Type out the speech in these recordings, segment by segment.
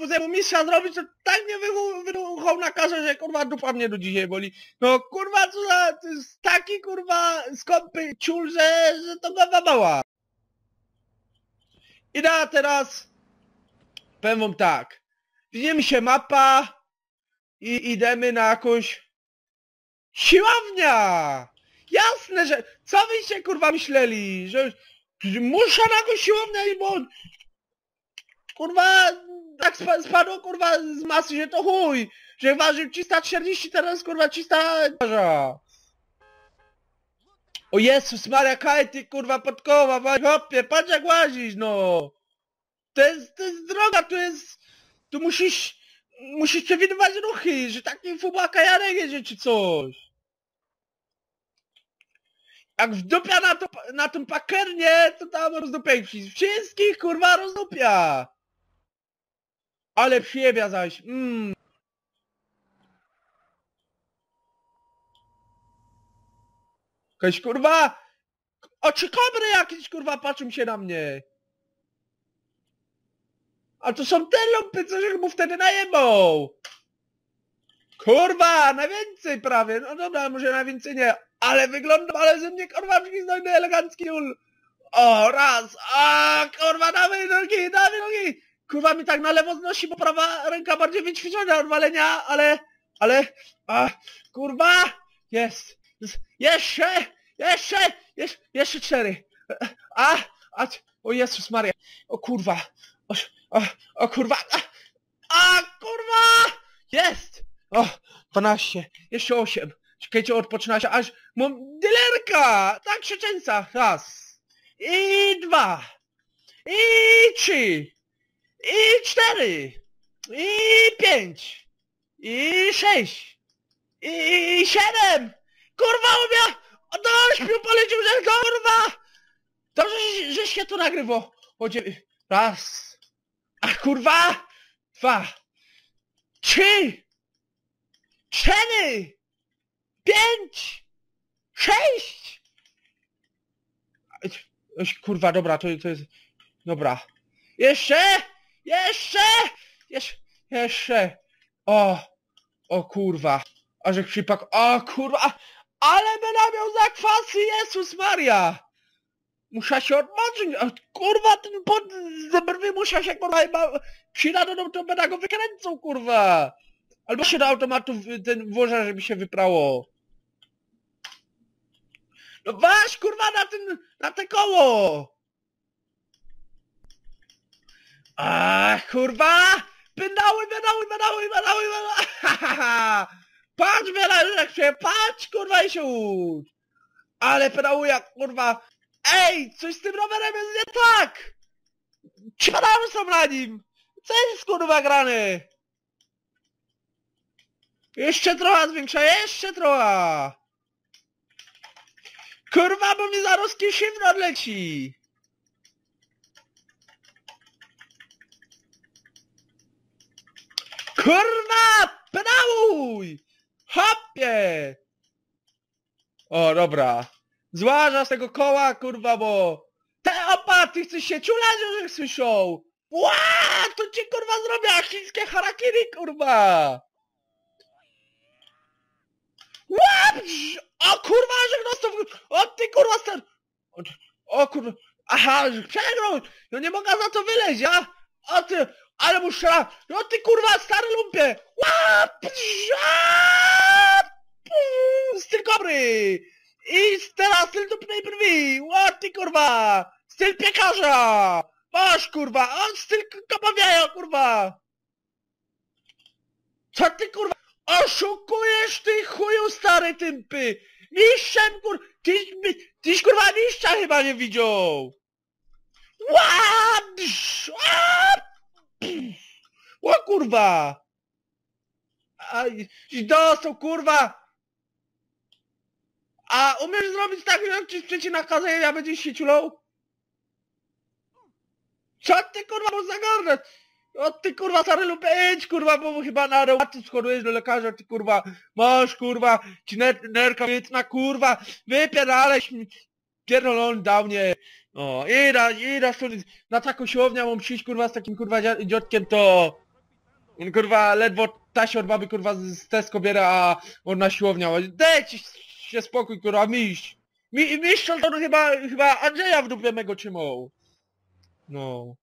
wózemu mistrza zrobić, to tak mnie wyruchał na karze, że kurwa dupa mnie do dzisiaj boli. No kurwa co za, to jest taki kurwa skąpy ciul, że, że to głowa mała. I da teraz, powiem wam tak, widzimy się mapa i idziemy na jakąś siłownia. Jasne, że, co wyście kurwa myśleli, że, muszę na jakąś siłownię bo kurwa, tak spa, spadło kurwa z masy, że to chuj, że ważył 340, teraz kurwa 300 waży. O Jezus Maria, kaj ty kurwa podkowa, wa- hopie, patrz jak łazisz, no. To jest, to jest droga, to jest, tu musisz, musisz przewidywać ruchy, że taki fubaka Jarek jedzie czy coś. Jak wdupia na, to, na tym pakernie, to tam rozdupia ich wszystkich. Wszystkich kurwa rozdupia. Ale przyjebia zaś. Mm. Kurwa... Oczy kobry jakieś kurwa patrzą się na mnie. A to są te lumpy, co się mu wtedy najebą. Kurwa, na więcej prawie. No dobra, może na więcej nie. Ale wyglądam, ale ze mnie kurwa przyznajny elegancki ul. O, raz. A, kurwa, dawaj nogi, dawaj nogi. Kurwa mi tak na lewo znosi, bo prawa ręka bardziej wyćwiczona od walenia, ale, ale, a, kurwa, jest, jest, jeszcze, jeszcze, jeszcze, jeszcze cztery, a, a, o Jezus Maria, o kurwa, o, o, o kurwa, a, a kurwa, jest, o, 12, jeszcze 8, czekajcie, odpoczyna się, aż mam dylerka, tak się raz, i dwa, i trzy, i cztery, i pięć, i sześć, i siedem. Kurwa umia! O, dość mi polecił, że kurwa! Dobrze, że, że się tu nagrywo. O. Raz. A kurwa! Dwa. Trzy. Cztery. Pięć. Sześć. Kurwa, dobra, to, to jest... Dobra. Jeszcze! Jeszcze! Jeszcze! Jeszcze! O! O kurwa! A że przypak... O kurwa! Ale będę miał zakwasy, Jezus Maria! Muszę się odmoczyć, a kurwa ten pod z brwi muszę się kurwa chyba przydaną to będę go wykręcą kurwa! Albo się do automatu ten włoża, żeby się wyprało. No waż kurwa na ten, na te koło! Ach, kurwa! Pedały, pedały, pedały, pedały, pedały! Patrz, jak się, patrz, kurwa, i się ucz! Ale pedałuje, kurwa! Ej, coś z tym rowerem jest nie tak! Ci pedały są na nim! Co jest, kurwa, grane? Jeszcze trochę zwiększa, jeszcze trochę! Kurwa, bo mi zaraz kiszywno odleci! Kurwa! Pedałuj! Hopie! O, dobra. Złaża z tego koła, kurwa, bo... Te opa, ty chcesz się ciulać, że słyszą! Ła! To ci, kurwa, zrobię chińskie harakiri, kurwa! Łap! O, kurwa, że dostał... O, ty, kurwa, star... O, kurwa... Aha, przegrał! No nie mogę za to wyleźć, a? O ty... Ale mu strzela! No ty kurwa stary lumpie! Łap! Styl kobry! I teraz styl dupnej brwi! Ła ty kurwa! Styl piekarza! Masz kurwa! On styl kapawiaja kurwa! Co ty kurwa? Oszukujesz ty chuju stary tympy! Mistrzem kur... Tyś, tyś kurwa mistrza chyba nie widział! Łap! Łap! O kurwa! Aj, dostał kurwa! A umiesz zrobić tak, że ci sprzeci na kazę ja będzie się ciulał? Co ty kurwa mu zagarnąć? O ty kurwa stary lub idź kurwa, bo chyba na reumatyzm chorujesz do lekarza, ty kurwa, masz kurwa, ci ner nerka wietna kurwa, wypierdalaj, pierdolony downie. O, i raz, i raz tu na taką siłownię mam przyjść kurwa z takim kurwa dziotkiem to... On kurwa ledwo tasior baby kurwa z z Tesco a on na siłownię. Dajcie się spokój kurwa, mistrz. Mi, mistrz to chyba, chyba Andrzeja w dupie mego trzymał. No.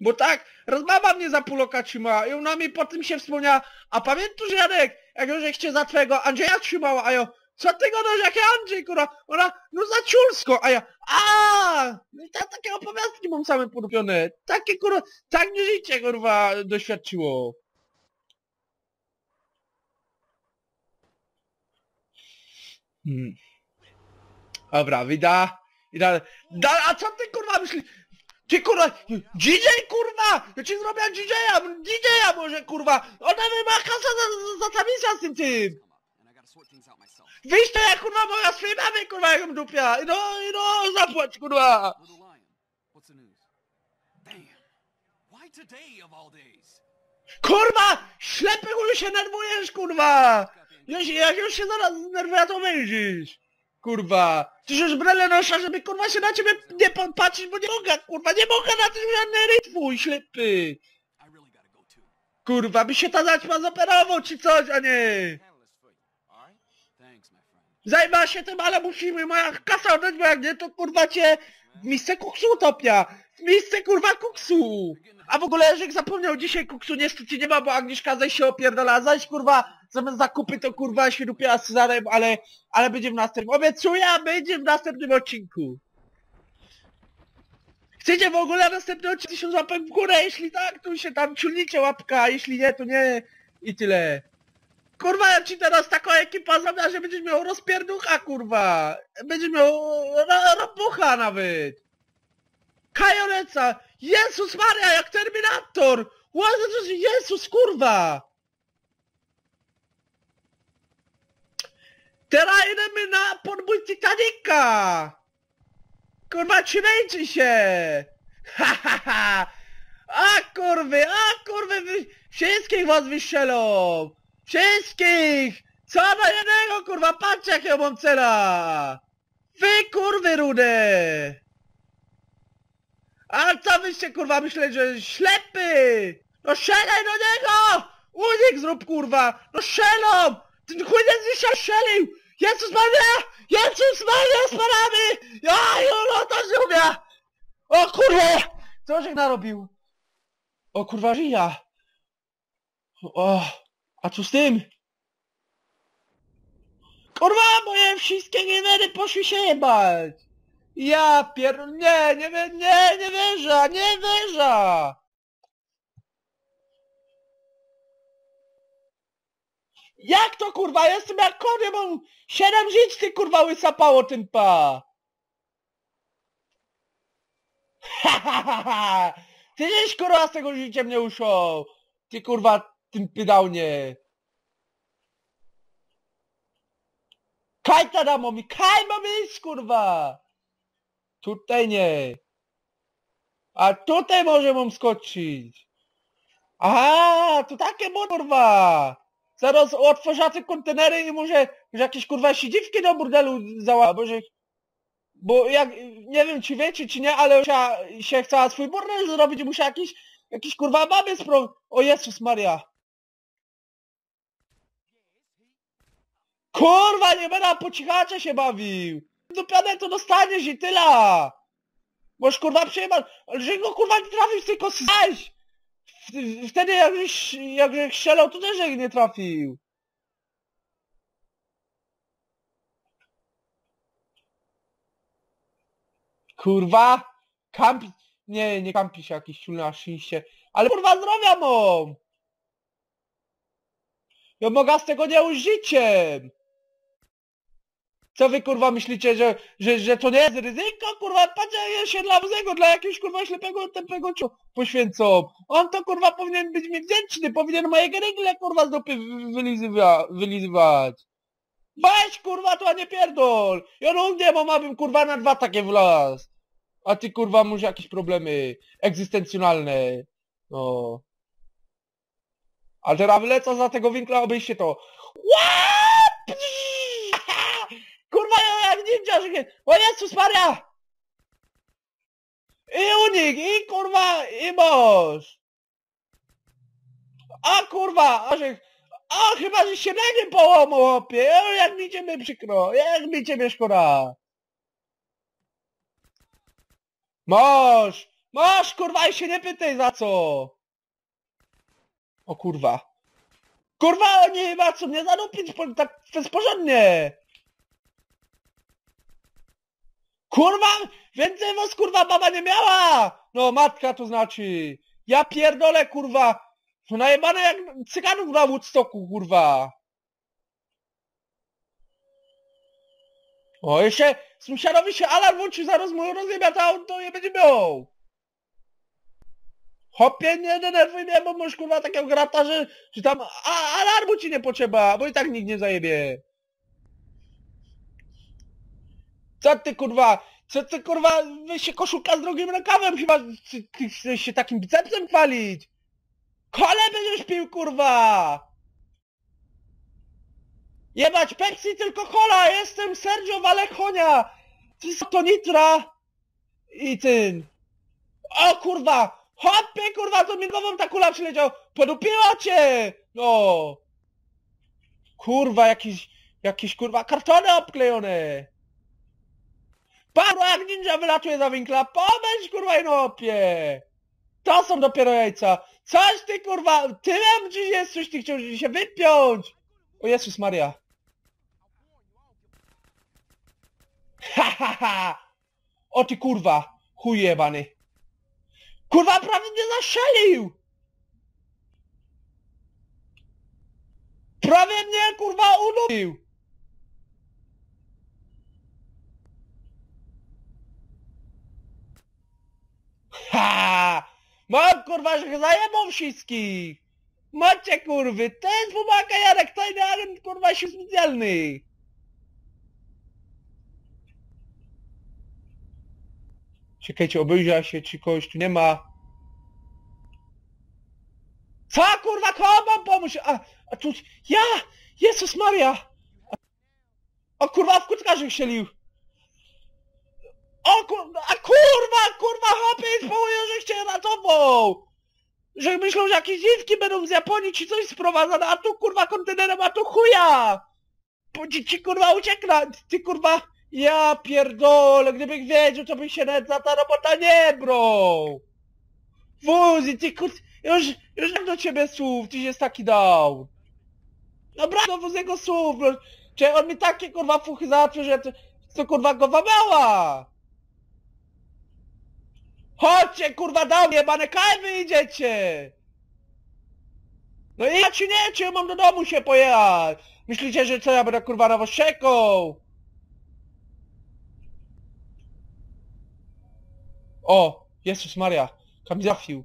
Bo tak, rozmama mnie za pół oka trzyma i ona mi po tym się wspomniała, a pamiętasz Janek, jak już cię za twojego Andrzeja trzymała, a ja, co ty gadasz, jakie Andrzej, kurwa, ona, no za ciulsko, a ja, a, no i ta, takie opowiastki mam same porupione, takie kurwa, tak mnie życie kurwa doświadczyło. Hmm. Dobra, wida, wida, da, a co ty kurwa myślisz, ty kurwa, DJ kurwa! Ja ci zrobię DJ-a, DJ-a może kurwa! Ona kasę za, za, za tamisa z tym tym! Wyjść to jak kurwa moja swojej mamy kurwa jak dupia! No, no, zapłać kurwa! Kurwa! Ślepy chuj się nerwujesz kurwa! Już, jak już się zaraz znerwuję to wyjdziesz! Kurwa! Ty już brele nosza, żeby kurwa się na ciebie nie pa- patrzeć, bo nie mogę kurwa, nie mogę na tym żadny rytm twój ślepy! Kurwa, by się ta zaćma zoperował czy coś, a nie! Zajma się tym, ale musimy moja kasa bo jak nie, to kurwa cię w misce kuksu utopia! W misce kurwa kuksu! A w ogóle Jerzyk zapomniał dzisiaj kuksu niestety nie ma, bo Agnieszka zaś się opierdala, zaś kurwa zamiast zakupy to kurwa się rupiła z Cezarem, ale, ale będzie w następnym, obiecuję, będzie w następnym odcinku. Chcecie w ogóle następny odcinek 1000 łapek w górę, jeśli tak, to się tam ciulnicie łapka, jeśli nie, to nie i tyle. Kurwa, ja ci teraz taką ekipa zamia, że będziesz miał rozpierducha, kurwa. Będziesz miał robucha nawet. Kajoleca! Jezus Maria, jak Terminator! Łazy, Jezus, kurwa! Teraz idziemy na podbój Titanica! Kurwa, trzymajcie się! Ha, ha, ha! A kurwy, a kurwy, wy, wszystkich was wystrzelą! Wszystkich! Co na jednego, kurwa, patrzcie jakiego mam cela! Wy kurwy rude! A co wyście kurwa myśleli, że ślepy? No strzelaj do niego! Unik zrób kurwa! No strzelą! Ten chuj nie się strzelił! Jezus Maria! Jezus Maria spadamy! Ja Julo to zrobię! O kurwa! Co żeś narobił? O kurwa żyja! O, a co z tym? Kurwa, moje wszystkie niewery poszły się jebać! Ja pier... Nie, nie, nie, nie wierzę, nie wierzę! Jak to kurwa? Jestem jak konie, mam siedem żyć ty kurwa łysapało tym pa! Ha, ha, ha, ha! Ty żeś kurwa z tego życia mnie uszło! Ty kurwa tym pydałnie! Kaj ta damo mi, kaj mamy iść kurwa! Tutaj nie. A tutaj może mam skoczyć. Aha, to takie bo kurwa. Zaraz otworzę te kontenery i może, może jakieś kurwa siedziwki do burdelu zała, bo jak, nie wiem czy wiecie czy nie, ale się, się chciała swój burdel zrobić musiała jakiś, jakiś kurwa babie spro... O Jezus Maria. Kurwa, nie będę po cichacze się bawił. Dupiane to dostaniesz i tyle. Możesz kurwa przyjemać, ale że go kurwa nie trafił, tylko zaś. Wtedy jak żeś, jak żeś strzelał, to też nie trafił. Kurwa, kampi... Nie, nie kampi się jakiś ciul na szczęście. Ale kurwa zdrowia mam! Ja mogę z tego nie użyciem! Co wy kurwa myślicie, że, że, że to nie jest ryzyko? Kurwa, patrz ja się dla wzego, dla jakiegoś kurwa ślepego, tępego ciu poświęcą. On to kurwa powinien być mi wdzięczny, powinien moje rygle kurwa z dupy wy- wylizywa, wylizywać. Weź kurwa to, a nie pierdol! Ja no nie, bo mabym kurwa na dwa takie wlazł. A ty kurwa masz jakieś problemy egzystencjonalne. No. A teraz wlecą za tego winkla obejście to. Łap! Ninja, że... O Jezus Maria! I unik, i kurwa, i boż! A kurwa, a że... A chyba, że się na nim połamał, opie! O, jak mi ciebie przykro, jak mi ciebie szkoda! Masz! Masz, kurwa, i się nie pytaj za co! O kurwa. Kurwa, nie ma co mnie po, tak bezporządnie! Kurwa, więcej was kurwa baba nie miała! No, matka to znaczy. Ja pierdolę, kurwa. No najebane jak cyganów na Woodstocku, kurwa. O, jeszcze sąsiadowi się alarm włączy, zaraz mu rozjebia to auto i będzie miał. Hopie, nie denerwuj mnie, bo masz kurwa takiego grata, że, że tam a, alarmu ci nie potrzeba, bo i tak nikt nie zajebie. Co ty kurwa, co ty kurwa, wy się koszulka z drugim rękawem chyba, ty, ty chcesz się takim bicepsem chwalić. Kole będziesz pił kurwa. Jebać Pepsi, tylko kola, jestem Sergio Valechonia. Ty to nitra. I ten. O kurwa, hopie kurwa, to mi głową ta kula przyleciał. Podupiła cię. No. Kurwa, jakiś, jakieś kurwa kartony obklejone. Paru jak ninja wylatuje za winkla, pomyśl kurwa inopie! To są dopiero jajca! Coś ty kurwa, tyłem dziś jest coś ty chciał się wypiąć! O Jezus Maria! Ha ha ha! O ty kurwa, chuj! Kurwa prawie mnie zastrzelił! Prawie mnie kurwa udupił! Ha! Mam kurwa, że zajebą wszystkich! Macie kurwy, jest pomaga Jarek, tajny agent kurwa się specjalny! Czekajcie, obejrzę się, czy kogoś tu nie ma. Co kurwa, komu mam pomóc? A, a tu, ja! Jezus Maria! O kurwa, w kutkarzy strzelił! O kurwa, a kurwa, kurwa, chłopie, społują, że cię ratował! Że myślą, że jakieś dziwki będą z Japonii ci coś sprowadzane, a tu kurwa kontenerem, a tu chuja! Bo ci, ci kurwa uciekna, ty kurwa, ja pierdolę, gdybym wiedział, to bym się nawet za ta robota nie brał! Wuzi, ty kur... już, już jak do ciebie słów, tyś jest taki dał! No brak do Wuziego słów, no, czy on mi takie kurwa fuchy załatwił, że to, to kurwa go wamała! Chodźcie, kurwa, do mnie, bane kaj wyjdziecie! No i ja ci nie, czy ja mam do domu się pojechać? Myślicie, że co, ja będę kurwa czekał? O, Jezus Maria, kam zafił.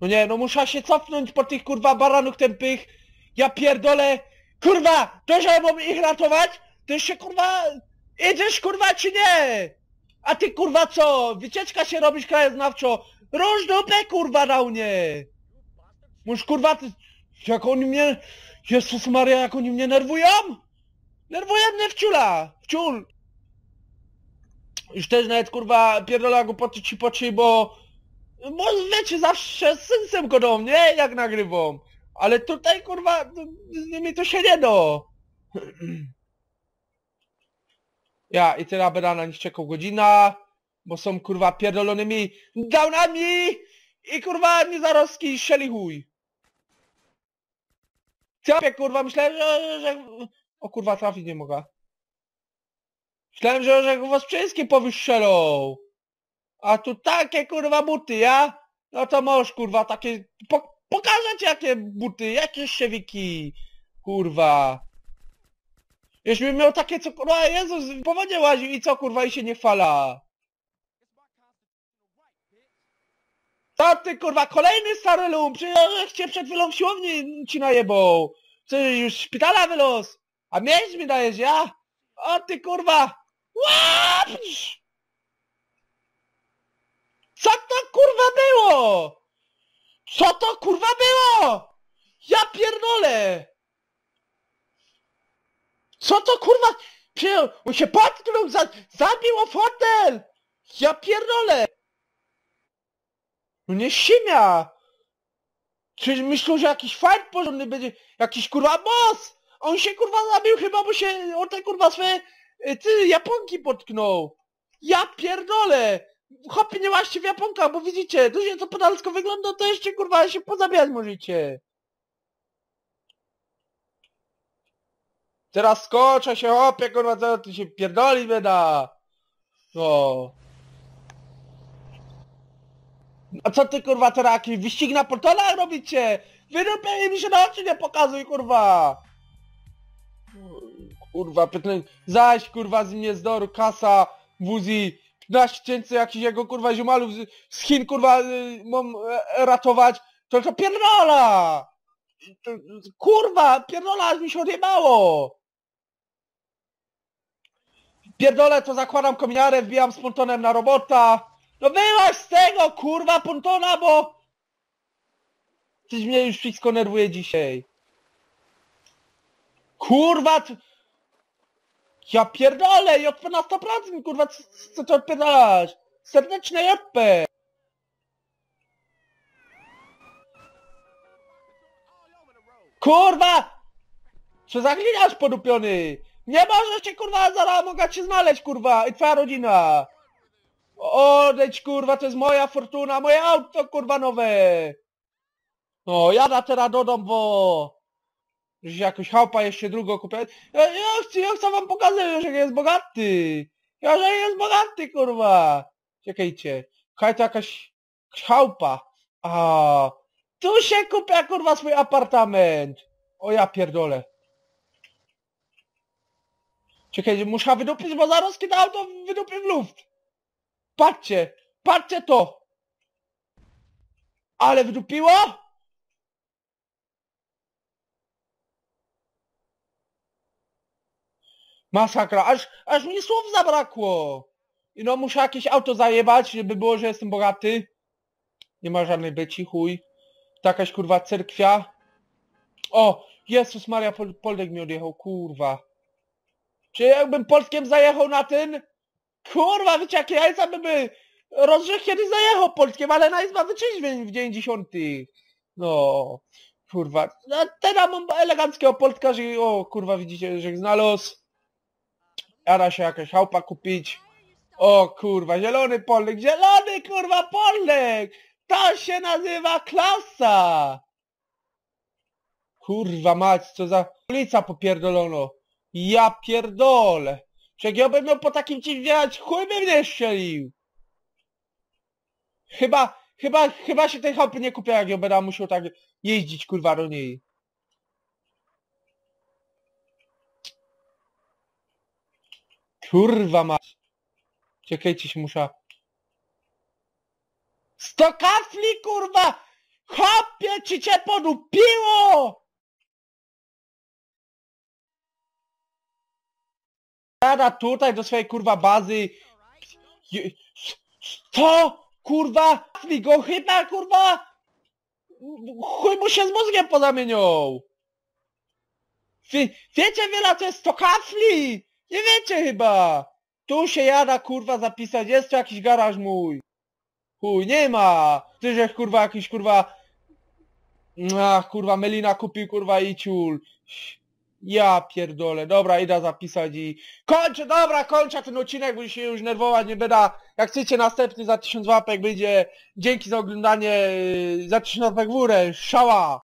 No nie, no muszę się cofnąć po tych kurwa baranów tępych. Ja pierdolę, kurwa, to że mam ich ratować? To jeszcze kurwa, idziesz kurwa czy nie? A ty kurwa co? Wycieczka się robisz krajoznawczo. Róż dupę kurwa na mnie. Musz kurwa ty... Jak oni mnie... Jezus Maria, jak oni mnie nerwują? Nerwują mnie wciula. Wciul. Już też nawet kurwa pierdola głupoty ci poczy, bo... Może wiecie, zawsze z synsem godą, nie? Jak nagrywam. Ale tutaj kurwa, z nimi to się nie da. Ja i teraz będę na nich czekał godzina, bo są kurwa pierdolonymi downami i kurwa nie zaroski szeli chuj. Co kurwa, myślałem, że, że... O kurwa, trafić nie mogę. Myślałem, że, że was wszystkie powystrzelą. A tu takie kurwa buty, ja? No to możesz kurwa takie... Po, pokażę ci jakie buty, jakie siewiki. Kurwa. Jeśli miał takie co kurwa, Jezus po wodzie łaził i co kurwa i się nie fala. Co ty kurwa, kolejny stary lum, przecież cię przed chwilą w siłowni ci najebał. Co już szpitala wylos. A mieć mi dajesz, ja? O ty kurwa. Co to kurwa było? Co to kurwa było? Ja pierdolę! Co to kurwa? Czy on się potknął, za, zabił o fotel! Ja pierdolę! No nie simia! Czy myślą, że jakiś fight porządny będzie, jakiś kurwa boss! On się kurwa zabił chyba, bo się o te kurwa swoje y, ty, Japonki potknął! Ja pierdolę! Chłopie nie łaście w Japonka, bo widzicie, to się co podalsko wygląda, to jeszcze kurwa się pozabijać możecie. Teraz skoczę się, hopie, kurwa, co się pierdoli wyda. No. A co ty kurwa teraz jakiś wyścig na portolach robicie? Wydupie mi się na oczy nie pokazuj kurwa! Kurwa, pytny, zaś kurwa z mnie kasa, wuzi, 15 tysięcy jakichś jego kurwa ziomalów z, z Chin kurwa y, mam e, ratować, to to pierdola! Kurwa, pierdola, aż mi się odjebało! Pierdolę, to zakładam kominiarę, wbijam z pontonem na robota. No wyłaź z tego, kurwa, pontona, bo... Tyś mnie już wszystko nerwuje dzisiaj. Kurwa, t... Ja pierdolę, JP na 100%, kurwa, co, ty odpierdalasz? Serdeczne JP. Kurwa! Co za gliniarz podupiony? Nie możesz cię kurwa, zaraz mogę cię znaleźć kurwa i twoja rodzina. Odejdź kurwa, to jest moja fortuna, moje auto kurwa nowe. No, jada teraz do domu, bo... Jakoś chałpa jeszcze drugo kupię. Ja, ja, chcę, ja chcę wam pokazać, że jest bogaty. Ja, że jest bogaty kurwa. Czekajcie. Kaj to jakaś chałpa. A, tu się kupię kurwa swój apartament. O ja pierdolę. Czekajcie, muszę wydupić, bo zaraz kiedy auto wydupię w luft. Patrzcie, patrzcie to. Ale wydupiło? Masakra, aż, aż mi słów zabrakło. I no muszę jakieś auto zajebać, żeby było, że jestem bogaty. Nie ma żadnej beci, chuj. To jakaś kurwa cerkwia. O, Jezus Maria, Pol Poldek mi odjechał, kurwa. Czy jakbym Polskiem zajechał na ten? Kurwa, wiecie jakie jajca by by... Rozrzech kiedyś zajechał Polskiem, ale na izba w 90. No, kurwa. No, teraz mam eleganckiego Polska, że o, kurwa, widzicie, że znalazł. Jara się jakaś chałpa kupić. O, kurwa, zielony Polek, zielony, kurwa, Polek! To się nazywa klasa! Kurwa mać, co za ulica popierdolono. Ja pierdolę. Czy jak ja bym miał po takim ci wjechać, chuj by mnie strzelił. Chyba, chyba, chyba się tej chałupy nie kupię, jak ja będę musiał tak jeździć, kurwa, do niej. Kurwa mać. Czekajcie się muszę. Sto kafli, kurwa! Chopie, ci cię podupiło! Jada tutaj do swojej kurwa bazy. Co? Kurwa? Kafli go chyba kurwa? Chuj mu się z mózgiem pozamieniał. Wie, wiecie wiele to jest 100 kafli? Nie wiecie chyba. Tu się jada kurwa zapisać, jest tu jakiś garaż mój. Chuj, nie ma. Ty żeś kurwa jakiś kurwa... Ach, kurwa, Melina kupił kurwa i ciul. Ja pierdolę, dobra, idę zapisać i... Kończę, dobra, kończę ten odcinek, bo się już nerwować nie będę. Jak chcecie następny za 1000 łapek będzie. Dzięki za oglądanie, za 1000 łapek w górę, szała!